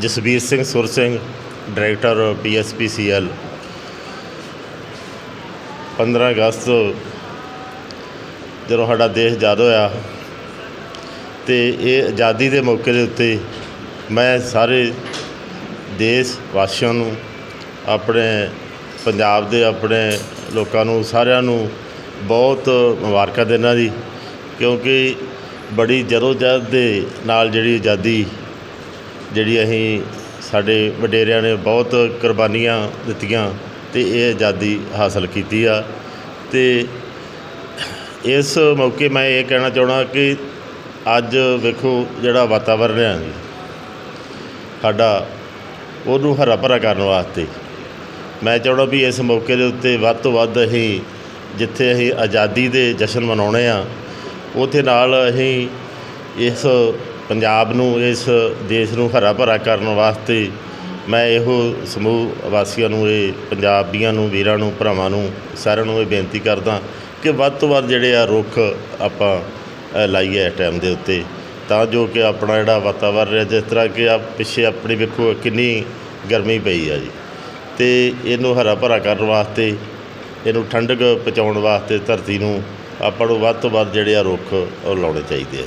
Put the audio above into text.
ਜਸਬੀਰ ਸਿੰਘ ਸੁਰ Singh director PSPCL 15 ਅਗਸਤ, ਜਦੋਂ ਸਾਡਾ ਦੇਸ਼ ਆਜ਼ਾਦ ਹੋਇਆ ਤੇ ਇਹ ਆਜ਼ਾਦੀ ਦੇ ਮੌਕੇ ਦੇ ਉੱਤੇ ਮੈਂ ਸਾਰੇ ਦੇਸ਼ ਵਾਸੀਆਂ ਨੂੰ, ਆਪਣੇ ਪੰਜਾਬ ਦੇ ਆਪਣੇ ਲੋਕਾਂ ਨੂੰ, ਸਾਰਿਆਂ ਨੂੰ ਬਹੁਤ ਮੁਬਾਰਕਾਂ ਦਿੰਦਾ ਜੀ, ਕਿਉਂਕਿ ਬੜੀ ਜਦੋਜਹਿਦ ਦੇ ਨਾਲ ਜਿਹੜੀ ਆਜ਼ਾਦੀ ਜਿਹੜੀ ਅਸੀਂ ਸਾਡੇ ਵਡੇਰਿਆਂ ਨੇ ਬਹੁਤ ਕੁਰਬਾਨੀਆਂ ਦਿੱਤੀਆਂ ਅਤੇ ਇਹ ਆਜ਼ਾਦੀ ਹਾਸਲ ਕੀਤੀ ਆ। ਅਤੇ ਇਸ ਮੌਕੇ ਮੈਂ ਇਹ ਕਹਿਣਾ ਚਾਹੁੰਦਾ ਕਿ ਅੱਜ ਵੇਖੋ ਜਿਹੜਾ ਵਾਤਾਵਰਣ ਹੈ ਜੀ, ਸਾਡਾ, ਉਹਨੂੰ ਹਰਾ ਭਰਾ ਕਰਨ ਵਾਸਤੇ। ਮੈਂ ਚਾਹੁੰਦਾ ਵੀ ਇਸ ਮੌਕੇ ਦੇ ਉੱਤੇ ਵੱਧ ਤੋਂ ਵੱਧ ਅਸੀਂ ਜਿੱਥੇ ਅਸੀਂ ਆਜ਼ਾਦੀ ਦੇ ਜਸ਼ਨ ਮਨਾਉਣੇ ਆ, ਉਥੇ ਨਾਲ ਅਸੀਂ ਇਸ ਪੰਜਾਬ ਨੂੰ, ਇਸ ਦੇਸ਼ ਨੂੰ ਹਰਾ ਭਰਾ ਕਰਨ ਵਾਸਤੇ ਮੈਂ ਇਹੋ ਸਮੂਹ ਵਾਸੀਆਂ ਨੂੰ, ਇਹ ਪੰਜਾਬੀਆਂ ਨੂੰ, ਵੀਰਾਂ ਨੂੰ, ਭਰਾਵਾਂ ਨੂੰ, ਸਾਰਿਆਂ ਨੂੰ ਇਹ ਬੇਨਤੀ ਕਰਦਾ ਕਿ ਵੱਧ ਤੋਂ ਵੱਧ ਜਿਹੜੇ ਆ ਰੁੱਖ ਆਪਾਂ ਲਾਈਏ ਇਸ ਟਾਈਮ ਦੇ ਉੱਤੇ। ਤਾਂ ਜੋ ਕਿ ਆਪਣਾ ਜਿਹੜਾ ਵਾਤਾਵਰਨ ਹੈ, ਜਿਸ ਤਰ੍ਹਾਂ ਕਿ ਆ ਪਿੱਛੇ ਆਪਣੀ ਵੇਖੋ ਕਿੰਨੀ ਗਰਮੀ ਪਈ ਆ ਜੀ। ਤੇ ਇਹਨੂੰ ਹਰਾ ਭਰਾ ਕਰਨ ਵਾਸਤੇ, ਇਹਨੂੰ ਠੰਡਕ ਪਹੁੰਚਾਉਣ ਵਾਸਤੇ ਧਰਤੀ ਨੂੰ ਆਪਾਂ ਨੂੰ ਵੱਧ ਤੋਂ ਵੱਧ ਜਿਹੜੇ ਆ ਰੁੱਖ ਉਹ ਲਾਉਣੇ ਚਾਹੀਦੇ ਆ